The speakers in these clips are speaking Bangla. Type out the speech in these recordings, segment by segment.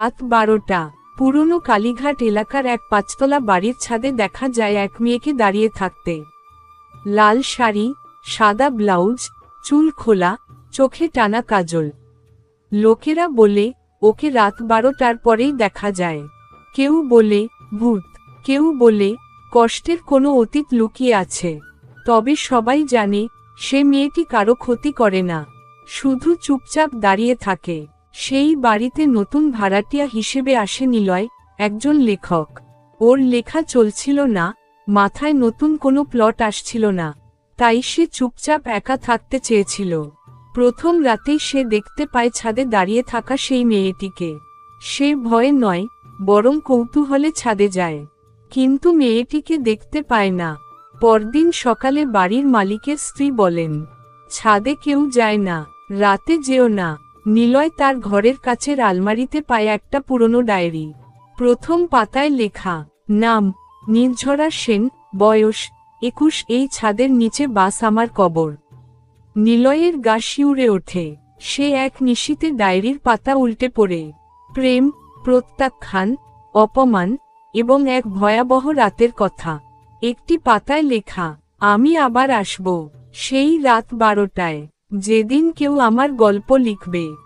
রাত বারোটা। পুরনো কালীঘাট এলাকার এক পাঁচতলা বাড়ির ছাদে দেখা যায় এক মেয়েকে দাঁড়িয়ে থাকতে। লাল শাড়ি, সাদা ব্লাউজ, চুল খোলা, চোখে টানা কাজল। লোকেরা বলে, ওকে রাত বারোটার পরেই দেখা যায়। কেউ বলে, ভূত। কেউ বলে, কষ্টের কোনো অতীত লুকিয়ে আছে। তবে সবাই জানে, সে মেয়েটি কারও ক্ষতি করে না। শুধু চুপচাপ দাঁড়িয়ে থাকে। সেই বাড়িতে নতুন ভাড়াটিয়া হিসেবে আসে নিলয়, একজন লেখক। ওর লেখা চলছিল না, মাথায় নতুন কোনো প্লট আসছিল না। তাই সে চুপচাপ একা থাকতে চেয়েছিল। প্রথম রাতেই সে দেখতে পায় ছাদে দাঁড়িয়ে থাকা সেই মেয়েটিকে। সে ভয়ে নয়, বরং কৌতূহলে ছাদে যায়। কিন্তু মেয়েটিকে দেখতে পায় না। পরদিন সকালে বাড়ির মালিকের স্ত্রী বলেন, ছাদে কেউ যায় না, রাতে যেও না। নিলয় তার ঘরের কাছের আলমারিতে পায় একটা পুরনো ডায়েরি। প্রথম পাতায় লেখা, নাম, নির্ঝরা সেন, বয়স, একুশ, এই ছাদের নিচে বাস আমার কবর। নিলয়ের গা শিউরে ওঠে। সে এক নিশীতে ডায়েরির পাতা উল্টে পড়ে। প্রেম, প্রত্যাখ্যান, অপমান এবং এক ভয়াবহ রাতের কথা। একটি পাতায় লেখা, আমি আবার আসব। সেই রাত বারোটায়। যেদিন কেউ আমার গল্প লিখবে।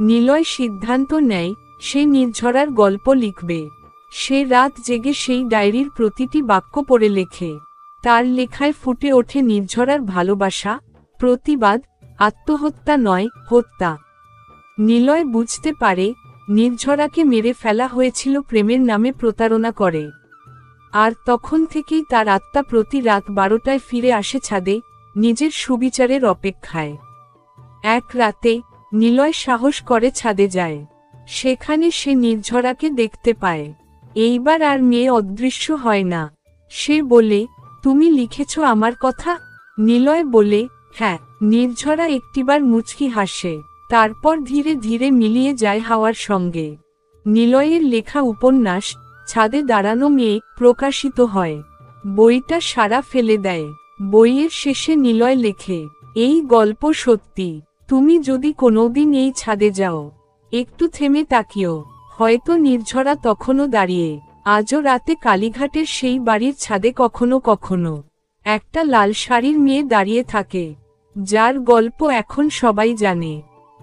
নিলয় সিদ্ধান্ত নেয়, সে নির্ঝরার গল্প লিখবে। সে রাত জেগে সেই ডায়েরির প্রতিটি বাক্য পড়ে লেখে। তার লেখায় ফুটে ওঠে নির্ঝরার ভালোবাসা, প্রতিবাদ, আত্মহত্যা নয়, হত্যা। নিলয় বুঝতে পারে, নির্ঝরাকে মেরে ফেলা হয়েছিল প্রেমের নামে প্রতারণা করে। আর তখন থেকেই তার আত্মা প্রতি রাত বারোটায় ফিরে আসে ছাদে নিজের সুবিচারের অপেক্ষায়। এক রাতে নিলয় সাহস করে ছাদে যায়। সেখানে সে নির্ঝরাকে দেখতে পায়। এইবার আর মেয়ে অদৃশ্য হয় না। সে বলে, তুমি লিখেছ আমার কথা? নিলয় বলে হ্যাঁ। নির্ঝরা একটিবার মুচকি হাসে। তারপর ধীরে ধীরে মিলিয়ে যায় হাওয়ার সঙ্গে। নিলয়ের লেখা উপন্যাস, ছাদে দাঁড়ানো মেয়ে প্রকাশিত হয়। বইটা সারা ফেলে দেয়। বইয়ের শেষে নিলয় লেখে, এই গল্প সত্যি, তুমি যদি কোনোদিন এই ছাদে যাও, একটু থেমে তাকিও হয়তো নির্ঝরা তখনও দাঁড়িয়ে, আজও রাতে কালীঘাটের সেই বাড়ির ছাদে কখনো কখনো। একটা লাল শাড়ির মেয়ে দাঁড়িয়ে থাকে, যার গল্প এখন সবাই জানে।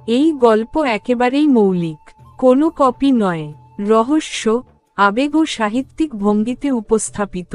এই গল্প একেবারেই মৌলিক, কোনো কপি নয়, রহস্য, আবেগ ও সাহিত্যিক ভঙ্গিতে উপস্থাপিত।